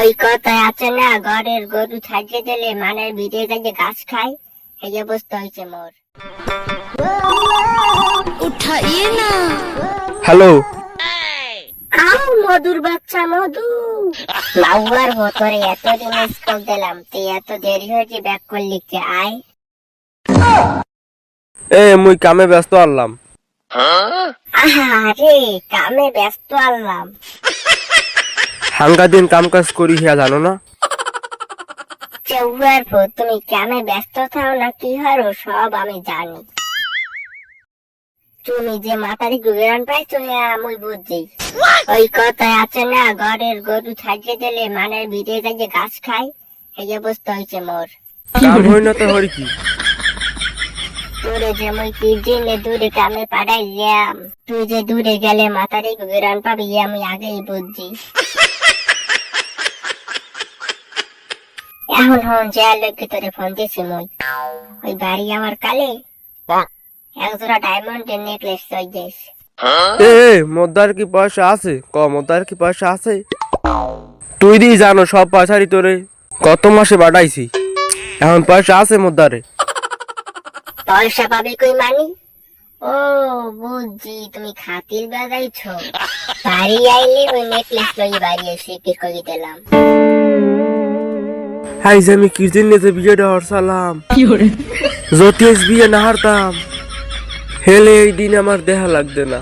ওই কথা আছে না ঘরের গরু থাকে দিলে মানে ভিতরে থাকে গাছ খায়। এই অবস্থা হয়েছে মোর। উঠাইয়ে না। হ্যালো। আও মধুর বাচ্চা মধু। লাউয়ার ভতরে এত দিন স্কুল দিলাম তুই এত দেরি হয়েছে ব্যাক করলি কে আয়। এ মুই কামে ব্যস্ত আল্লাম আহা রে কামে ব্যস্ত আল্লাম হাঙ্গা দিন কাম কাজ করি হিয়া জানো না? তুমি কামে ব্যস্ত থাও না? কি হারো সব আমি জানি। তুমি যে মাতারি গুগেরান পাইছো আমি বুঝছি ওই কথায় আছে না ঘরের গরু ছাড়িয়ে দিলে মানের ঘাস খায়? এই অবস্থা হয়েছে মোর। কাম হই না তো হরি কি? তোরে যে মুই কি দূরে কামে পাঠাইলাম তুই যে দূরে গেলে মাতারি গুগেরান পাবি আমি আগেই বুঝছি এখন হন যে লোককে তোরে ফোন দিছি মুই। ওই বাড়ি আমার কালে এক জোড়া ডায়মন্ডের নেকলেস চই যাইস এ মোদ্দার কি পয়সা আছে? ক মোদ্দার কি পয়সা আছে? তুই দি জানো সব পয়সারি তোরে। কত মাসে বাড়াইছি? এখন পয়সা আছে মোদ্দারে। পয়সা পাবি কই মানি? ও বুঝছি তুমি খাতির বাজাইছ। বাড়ি আইলে ওই নেকলেস লই বাড়ি এসে কি করি দিলাম। হাই যে আমি কি নিতে বিয়েটা হরসালাম? জ্যোতিষ বিয়ে না হারতাম। হেলে এই দিন আমার দেহা লাগবে না।